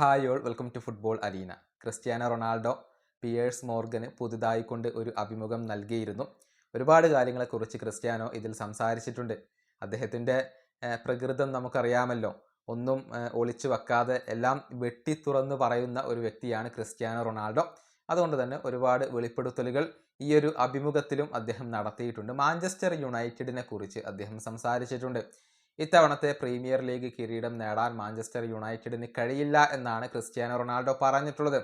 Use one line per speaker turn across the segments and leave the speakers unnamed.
Hi all welcome to football arena. Cristiano Ronaldo Piers മോർഗന് പുതുതായി കൊണ്ട് ഒരു അഭിമുഖം നൽകിയിരുന്നു. ഒരുപാട് കാര്യങ്ങളെക്കുറിച്ച് ക്രിസ്ത്യാനോ ഇതിൽ സംസാരിച്ചിട്ടുണ്ട്. അദ്ദേഹത്തിന്റെ പ്രകൃതം നമുക്കറിയാമല്ലോ. ഒന്നും ഒളിച്ചു വെക്കാതെ എല്ലാം വെട്ടി തുറന്നു പറയുന്ന ഒരു വ്യക്തിയാണ് ക്രിസ്ത്യാനോ റൊണാൾഡോ. അതുകൊണ്ട് തന്നെ ഒരുപാട് വെളിപ്പെടുത്തലുകൾ ഈ ഒരു അഭിമുഖത്തിലും അദ്ദേഹം നടത്തിയിട്ടുണ്ട്. മാഞ്ചസ്റ്റർ യുണൈറ്റഡിനെ കുറിച്ച് അദ്ദേഹം സംസാരിച്ചിട്ടുണ്ട്. ഇത്തവണത്തെ പ്രീമിയർ ലീഗ് കിരീടം നേടാൻ മാഞ്ചസ്റ്റർ യുണൈറ്റഡിന് കഴിയില്ല എന്നാണ് ക്രിസ്ത്യാനോ റൊണാൾഡോ പറഞ്ഞിട്ടുള്ളത്.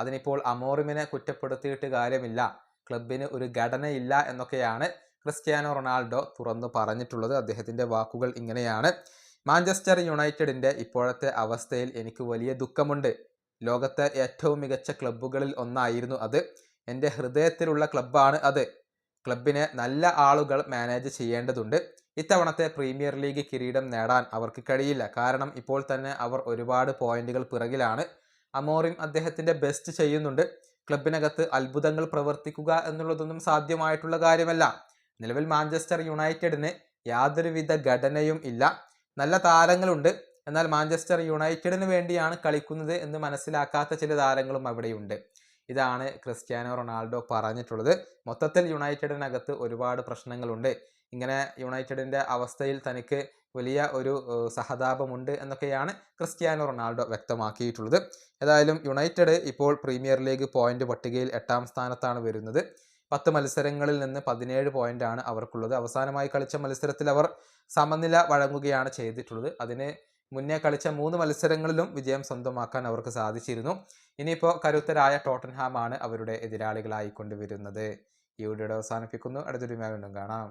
അതിനിപ്പോൾ അമോറിമിനെ കുറ്റപ്പെടുത്തിയിട്ട് കാര്യമില്ല. ക്ലബിന് ഒരു ഘടനയില്ല എന്നൊക്കെയാണ് ക്രിസ്ത്യാനോ റൊണാൾഡോ തുറന്നു പറഞ്ഞിട്ടുള്ളത്. അദ്ദേഹത്തിന്റെ വാക്കുകൾ ഇങ്ങനെയാണ്. മാഞ്ചസ്റ്റർ യുണൈറ്റഡിന്റെ ഇപ്പോഴത്തെ അവസ്ഥയിൽ എനിക്ക് വലിയ ദുഃഖമുണ്ട്. ലോകത്തെ ഏറ്റവും മികച്ച ക്ലബ്ബുകളിൽ ഒന്നായിരുന്നു അത്. എന്റെ ഹൃദയത്തിലുള്ള ക്ലബ്ബാണ് അത്. ക്ലബിനെ നല്ല ആളുകൾ മാനേജ് ചെയ്യേണ്ടതുണ്ട്. ഇത്തവണത്തെ പ്രീമിയർ ലീഗ് കിരീടം നേടാൻ അവർക്ക് കഴിയില്ല. കാരണം ഇപ്പോൾ തന്നെ അവർ ഒരുപാട് പോയിന്റുകൾ പിറകിലാണ്. അമോറിം അദ്ദേഹത്തിന്റെ ബെസ്റ്റ് ചെയ്യുന്നുണ്ട്. ക്ലബിനകത്ത് അത്ഭുതങ്ങൾ പ്രവർത്തിക്കുക എന്നുള്ളതൊന്നും സാധ്യമായിട്ടുള്ള കാര്യമല്ല. നിലവിൽ മാഞ്ചസ്റ്റർ യുണൈറ്റഡിന് യാതൊരുവിധ ഘടനയും ഇല്ല. നല്ല താരങ്ങളുണ്ട്. എന്നാൽ മാഞ്ചസ്റ്റർ യുണൈറ്റഡിന് വേണ്ടിയാണ് കളിക്കുന്നത് എന്ന് മനസ്സിലാക്കാത്ത ചില താരങ്ങളും അവിടെയുണ്ട്. ഇതാണ് ക്രിസ്ത്യാനോ റൊണാൾഡോ പറഞ്ഞിട്ടുള്ളത്. മൊത്തത്തിൽ യുണൈറ്റഡിനകത്ത് ഒരുപാട് പ്രശ്നങ്ങളുണ്ട്. ഇങ്ങനെ യുണൈറ്റഡിന്റെ അവസ്ഥയിൽ തനിക്ക് വലിയ ഒരു സഹതാപമുണ്ട് എന്നൊക്കെയാണ് ക്രിസ്ത്യാനോ റൊണാൾഡോ വ്യക്തമാക്കിയിട്ടുള്ളത്. ഏതായാലും യുണൈറ്റഡ് ഇപ്പോൾ പ്രീമിയർ ലീഗ് പോയിന്റ് പട്ടികയിൽ എട്ടാം സ്ഥാനത്താണ് വരുന്നത്. പത്ത് മത്സരങ്ങളിൽ നിന്ന് പതിനേഴ് പോയിന്റാണ് അവർക്കുള്ളത്. അവസാനമായി കളിച്ച മത്സരത്തിൽ അവർ സമനില വഴങ്ങുകയാണ് ചെയ്തിട്ടുള്ളത്. അതിന് മുന്നേ കളിച്ച മൂന്ന് മത്സരങ്ങളിലും വിജയം സ്വന്തമാക്കാൻ അവർക്ക് സാധിച്ചിരുന്നു. ഇനിയിപ്പോൾ കരുത്തരായ ടോട്ടൻഹാം ആണ് അവരുടെ എതിരാളികളായി കൊണ്ടുവരുന്നത്. ഈ വീഡിയോയുടെ അവസാനിപ്പിക്കുന്നു. അടുത്തൊരു വീണ്ടും കാണാം.